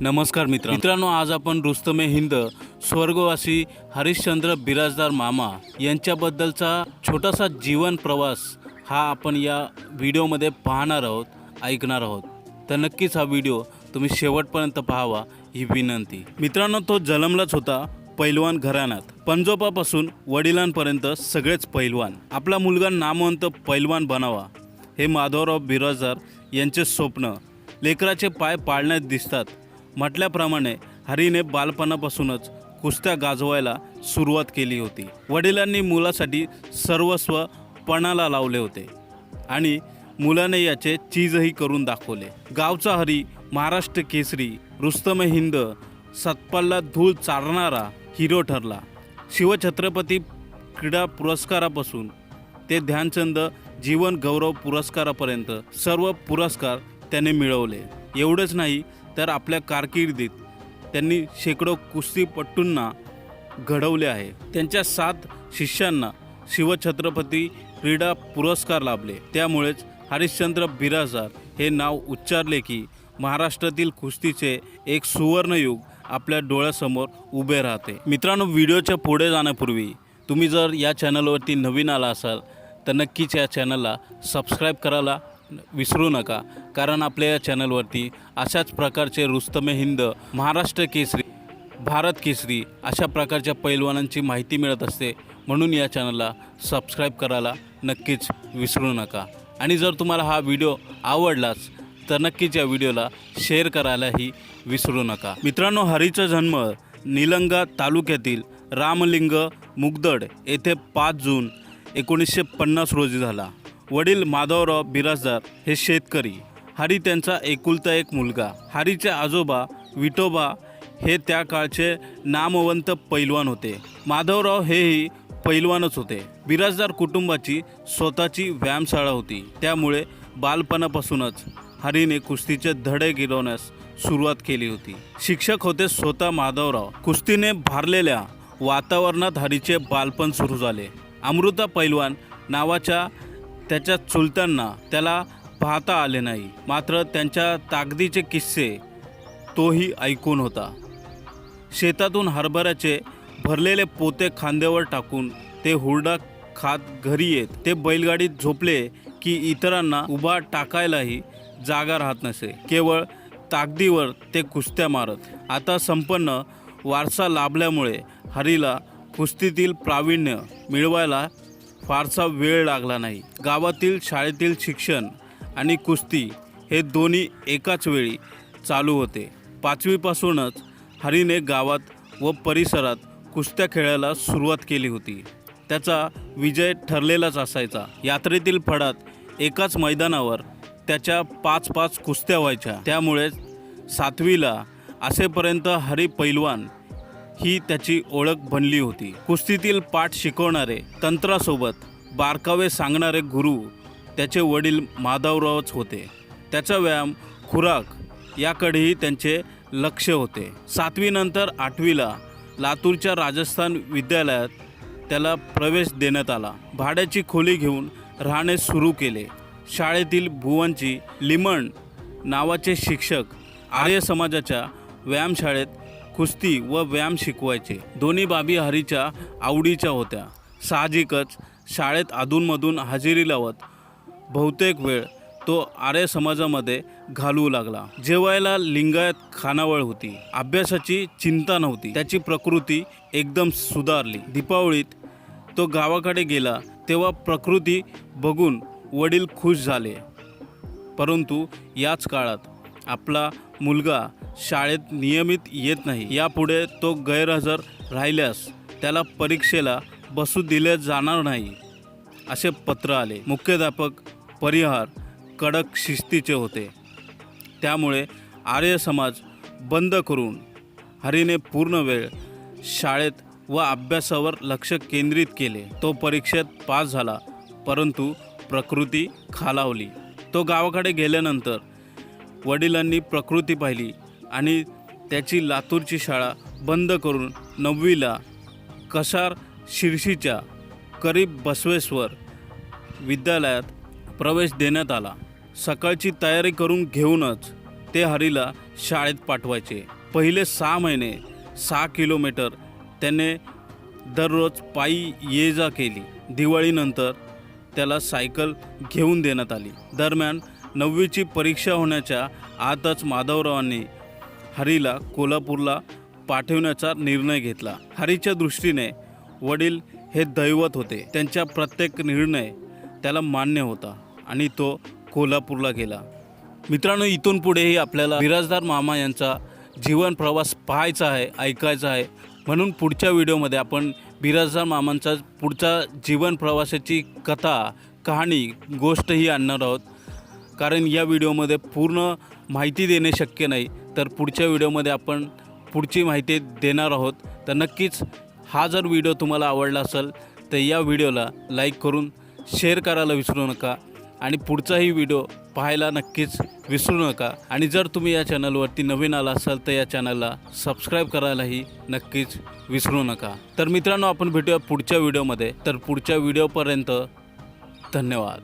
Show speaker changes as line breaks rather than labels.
नमस्कार मित्र मित्रांनो आज आपण रुस्तमे हिंद स्वर्गवासी हरिश्चंद्र बिराजदार मामा यांच्याबद्दलचा छोटासा जीवन प्रवास हा आपण या व्हिडिओमध्ये पाहणार आहोत ऐकणार आहोत. तर नक्कीच हा व्हिडिओ तुम्ही शेवटपर्यंत पाहावा ही विनंती. मित्रांनो तो जन्मलाच होता पैलवान घराण्यात. पंजोपापासून वडिलांपर्यंत सगळेच पैलवान. आपला मुलगा नामवंत पैलवान बनावा हे माधवराव बिराजदार यांचे स्वप्न. लेकराचे पाय पाळण्यात दिसतात. म्हटल्याप्रमाणे हरीने बालपणापासूनच कुस्त्या गाजवायला सुरुवात केली होती. वडिलांनी मुलासाठी सर्वस्व पणाला लावले होते आणि मुलाने याचे चीजही करून दाखवले. गावचा हरी महाराष्ट्र केसरी रुस्तम हिंद सतपालला धूळ चारणारा हिरो ठरला. शिवछत्रपती क्रीडा पुरस्कारापासून ते ध्यानचंद जीवन गौरव पुरस्कारापर्यंत सर्व पुरस्कार त्याने मिळवले. एवढंच नाही तर आपल्या कारकिर्दीत त्यांनी शेकडो कुस्तीपट्टूंना घडवले आहे. त्यांच्या सात शिष्यांना शिवछत्रपती क्रीडा पुरस्कार लाभले. त्यामुळेच हरिश्चंद्र बिराजार हे नाव उच्चारले की महाराष्ट्रातील कुस्तीचे एक सुवर्णयुग आपल्या डोळ्यासमोर उभे राहते. मित्रांनो व्हिडिओच्या पुढे जाण्यापूर्वी तुम्ही जर या चॅनलवरती नवीन आला असाल तर नक्कीच या चॅनलला सबस्क्राईब करायला विसरू नका. कारण आपल्या या चॅनलवरती अशाच प्रकारचे रुस्तमे हिंद महाराष्ट्र केसरी भारत केसरी अशा प्रकारच्या पैलवानांची माहिती मिळत असते म्हणून या चॅनलला सबस्क्राईब करायला नक्कीच विसरू नका. आणि जर तुम्हाला हा व्हिडिओ आवडलाच तर नक्कीच या व्हिडिओला शेअर करायलाही विसरू नका. मित्रांनो हरीचा जन्म निलंगा तालुक्यातील रामलिंग मुगदड येथे पाच जून एकोणीसशे पन्नास रोजी झाला. वडील माधवराव बिराजदार हे शेतकरी. हरी त्यांचा एकुलता एक मुलगा. हरीचे आजोबा विठोबा हे त्या काळचे नामवंत पैलवान होते. माधवराव हेही पैलवानच होते. बिराजदार कुटुंबाची स्वतःची व्यायामशाळा होती. त्यामुळे बालपणापासूनच हरीने कुस्तीचे धडे गिरवण्यास सुरुवात केली होती. शिक्षक होते स्वतः माधवराव. कुस्तीने भारलेल्या वातावरणात हरीचे बालपण सुरू झाले. अमृता पैलवान नावाच्या त्याच्या चुलत्यांना त्याला पाहता आले नाही. मात्र त्यांच्या ताकदीचे किस्से तोही ऐकून होता. शेतातून हरभऱ्याचे भरलेले पोते खांद्यावर टाकून ते हुरडा खात घरी येत. ते बैलगाडीत झोपले की इतरांना उभा टाकायलाही जागा राहत नसे. केवळ ताकदीवर ते कुस्त्या मारत. आता संपन्न वारसा लाभल्यामुळे हरीला कुस्तीतील प्रावीण्य मिळवायला फारसा वेळ लागला नाही. गावातील शाळेतील शिक्षण आणि कुस्ती हे दोन्ही एकाच वेळी चालू होते. पाचवीपासूनच हरीने गावात व परिसरात कुस्त्या खेळायला सुरुवात केली होती. त्याचा विजय ठरलेलाच असायचा. यात्रेतील फडात एकाच मैदानावर त्याच्या पाच पाच कुस्त्या व्हायच्या. त्यामुळेच सातवीला असेपर्यंत हरी पैलवान ही त्याची ओळख बनली होती. कुस्तीतील पाठ शिकवणारे तंत्रासोबत बारकावे सांगणारे गुरु त्याचे वडील माधवरावच होते. त्याचा व्यायाम खुराक याकडेही त्यांचे लक्ष होते. सातवीनंतर आठवीला लातूरच्या राजस्थान विद्यालयात त्याला प्रवेश देण्यात आला. भाड्याची खोली घेऊन राहणे सुरू केले. शाळेतील भुवनची लिमण नावाचे शिक्षक आर्य समाजाच्या व्यायामशाळेत कुस्ती व व्यायाम शिकवायचे. दोन्ही बाबी हरीच्या आवडीच्या होत्या. साहजिकच शाळेत अधूनमधून हजेरी लावत बहुतेक वेळ तो आर्य समाजामध्ये घालवू लागला. जेवायला लिंगायत खानावळ होती. अभ्यासाची चिंता नव्हती. त्याची प्रकृती एकदम सुधारली. दीपावळीत तो गावाकडे गेला तेव्हा प्रकृती बघून वडील खुश झाले. परंतु याच काळात आपला मुलगा शाळेत नियमित येत नाही. यापुढे तो गैरहजर राहिल्यास त्याला परीक्षेला बसू दिले जाणार नाही असे पत्र आले. मुख्याध्यापक परिहार कडक शिस्तीचे होते. त्यामुळे आर्य समाज बंद करून हरीने पूर्ण वेळ शाळेत व अभ्यासावर लक्ष केंद्रित केले. तो परीक्षेत पास झाला परंतु प्रकृती खालावली. तो गावाकडे गेल्यानंतर वडिलांनी प्रकृती पाहिली. आणि त्याची लातूरची शाळा बंद करून नववीला कसार शिर्शीच्या करीब बसवेश्वर विद्यालयात प्रवेश देण्यात आला. सकाळची तयारी करून घेऊनच ते हरीला शाळेत पाठवायचे. पहिले सहा महिने सहा किलोमीटर त्याने दररोज पायी ये जा केली. दिवाळीनंतर त्याला सायकल घेऊन देण्यात आली. दरम्यान नववीची परीक्षा होण्याच्या आतच माधवरावांनी हरीला कोल्हापूरला पाठवण्याचा निर्णय घेतला. हरीच्या दृष्टीने वडील हे दैवत होते. त्यांच्या प्रत्येक निर्णय त्याला मान्य होता आणि तो कोल्हापूरला गेला. मित्रांनो इथून पुढेही आपल्याला बिराजदार मामा यांचा जीवन प्रवास पाहायचा आहे ऐकायचा आहे. म्हणून पुढच्या व्हिडिओमध्ये आपण बिराजदार मामांचा पुढचा जीवन प्रवासाची कथा कहाणी गोष्टही आणणार आहोत. कारण या व्हिडिओमध्ये पूर्ण माहिती देणे शक्य नाही. तर पुढच्या व्हिडिओमध्ये आपण पुढची माहिती देणार आहोत. तर नक्कीच हा जर व्हिडिओ तुम्हाला आवडला असेल तर या व्हिडिओला लाईक करून शेअर करायला विसरू नका. आणि पुढचाही व्हिडिओ पाहायला नक्कीच विसरू नका. आणि जर तुम्ही या चॅनलवरती नवीन आला असाल तर या चॅनलला सबस्क्राईब करायलाही नक्कीच विसरू नका. तर मित्रांनो आपण भेटूया पुढच्या व्हिडिओमध्ये. तर पुढच्या व्हिडिओपर्यंत धन्यवाद.